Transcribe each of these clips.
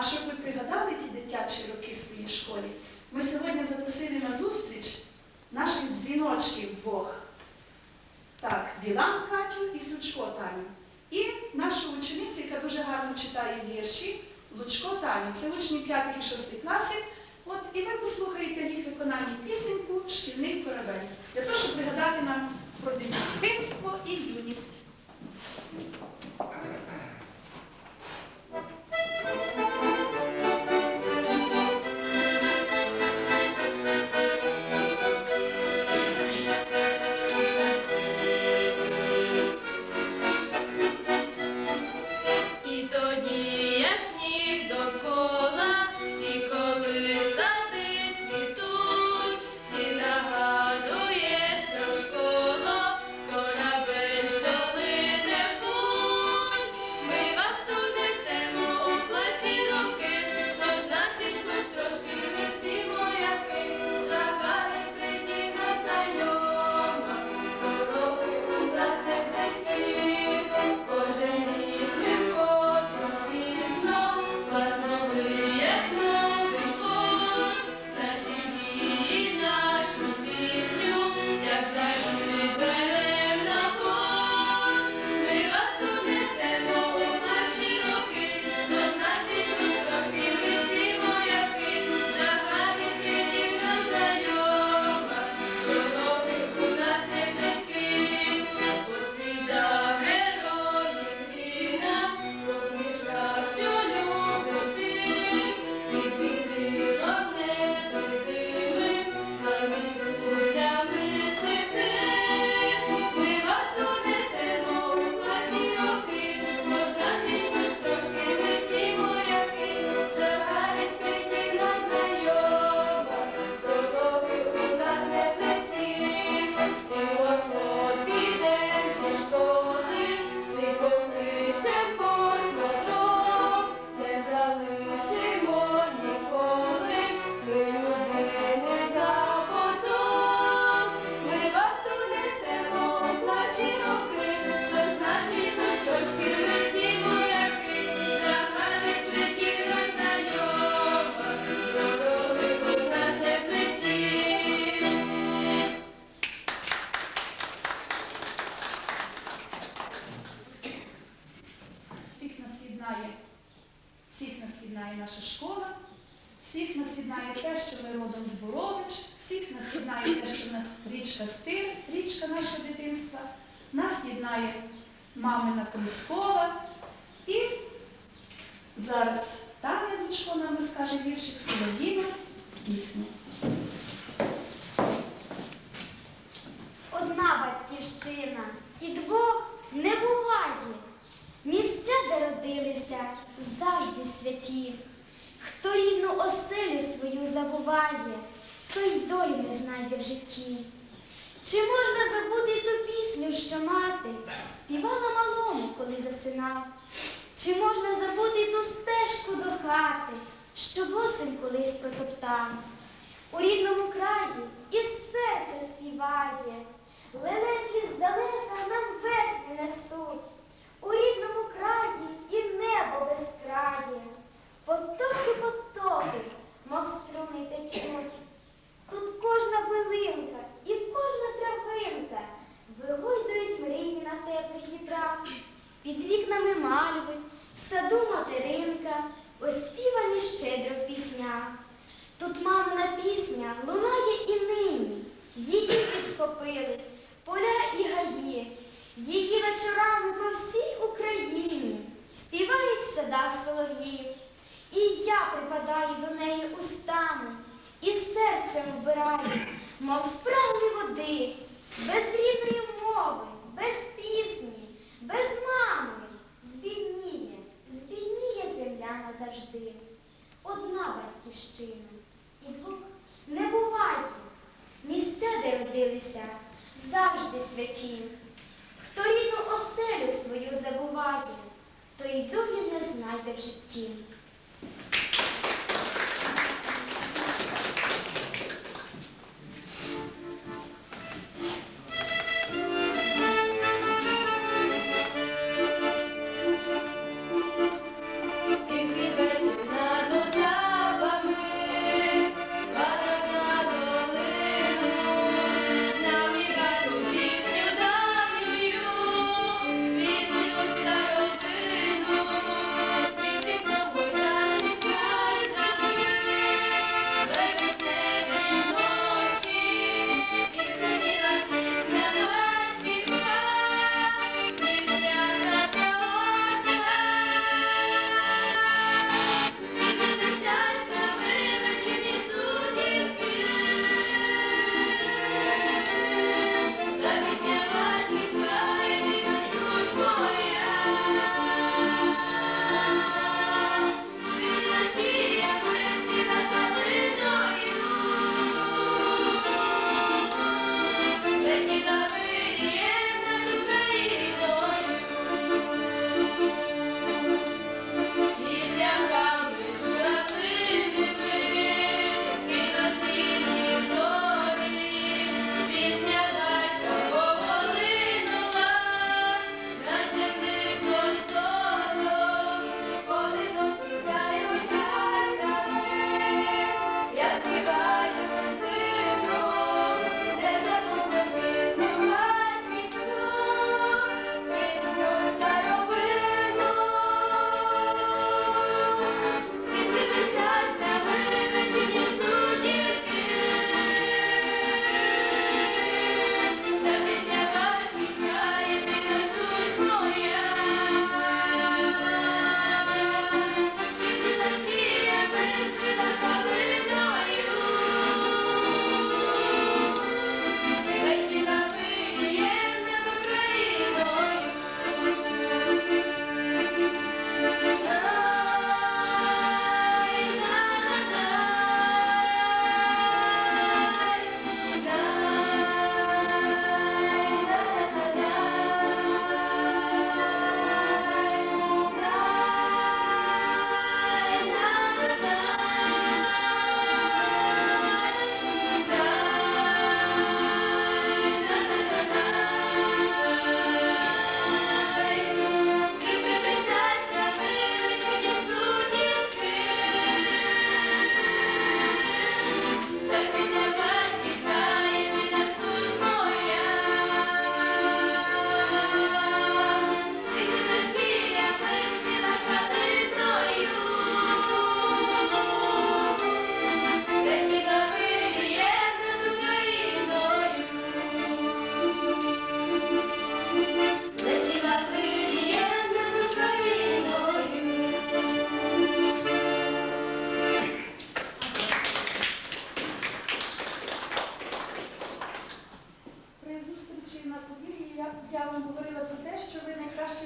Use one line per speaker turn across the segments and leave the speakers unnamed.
А щоб ви пригадали ті дитячі роки своїй школі, ми сьогодні запросили на зустріч наших дзвіночків двох. Так, Білан Катю і Сучко Таню. І нашу ученицю, яка дуже гарно читає вірші, Лучко Таню. Це учні 5 і 6 класів. От, і ви послухаєте їх виконанні пісеньку Шкільний корабель для того, щоб пригадати нам про дитинство і юність.
Нас
річка нашого дитинства, нас єднає мамина Колискова. І зараз Таня Лучко нам розкаже віршик Солов'їна пісню.
Одна батьківщина і двох не буває. Місця, де родилися, завжди святі. Хто рідну оселю свою забуває, той долі не знайде в житті. Чи можна забути ту пісню, що мати співала малому, коли засинав? Чи можна забути ту стежку до хати, що босим колись протоптав? У рідному краї із серця співає, лелеки здалека нам весни несуть. У рідному краї і небо безкрає, потоки, потоки, мов струни течуть. Тут кожна билинка і кожна травинка вигойдують мрії на теплих вітрах. Під вікнами мальви, в саду материнка, оспівані щедро в піснях. Тут мамина пісня лунає і нині, її підхопили поля і гаї, її вечорами по всій Україні співають в садах солов'ї. І я припадаю до неї устами, і серцем вбираю, мов справні води, без рідної мови, без пісні, без мами. Збідніє, збідніє земля назавжди. Одна батьківщина, і двох не буває. Місця, де родилися, завжди святі. Хто рідну оселю свою забуває, той долі не знайде в житті.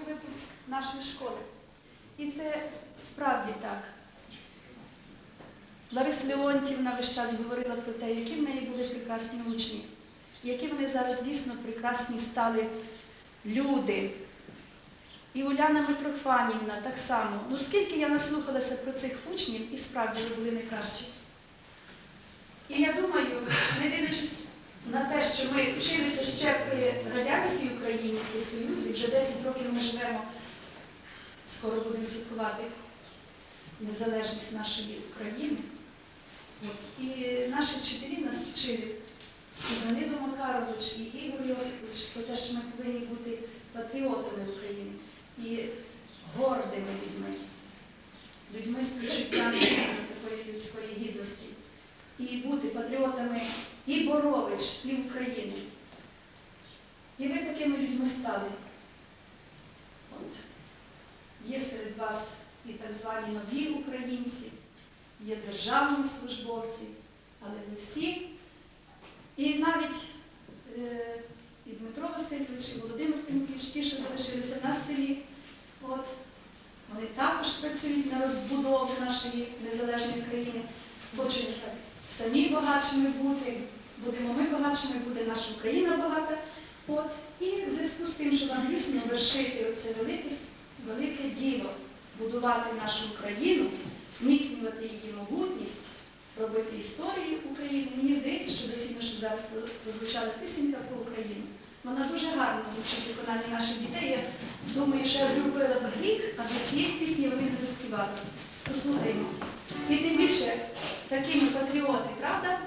випуск нашої школи. І це справді так. Лариса Леонтівна весь час говорила про те, які в неї були прекрасні учні, які вони зараз дійсно прекрасні стали люди. І Уляна Митрофанівна так само. Ну скільки я наслухалася про цих учнів, і справді вони були найкращі. І я думаю, Союзі, вже 10 років ми живемо, скоро будемо святкувати незалежність нашої України. І наші вчителі нас вчили, і Данило Макарович, і Ігор Йосипович, про те, що ми повинні бути патріотами України і гордими людьми, людьми з почуттям такої людської гідності. І бути патріотами і Борович, і України. І ви такими людьми стали. От. Є серед вас і так звані нові українці, є державні службовці, але ви всі. І навіть е, і Дмитро Васильович, і Володимир Тимофійович, ті, що залишилися в селі, от, вони також працюють на розбудову нашої незалежної країни, хочуть самі багатшими бути, будемо ми багатшими, буде наша Україна багата. От, і в зв'язку з тим, що вам дійсно вершити це велике, велике діло, будувати нашу Україну, зміцнювати її могутність, робити історію України. Мені здається, що доцільно, що зараз прозвучала пісенька про Україну. Вона дуже гарно звучить в виконанні наших дітей. Я думаю, що я зробила б гріх, а до цієї пісні вони не заспівали. Послухаймо. І тим більше такими патріоти, правда?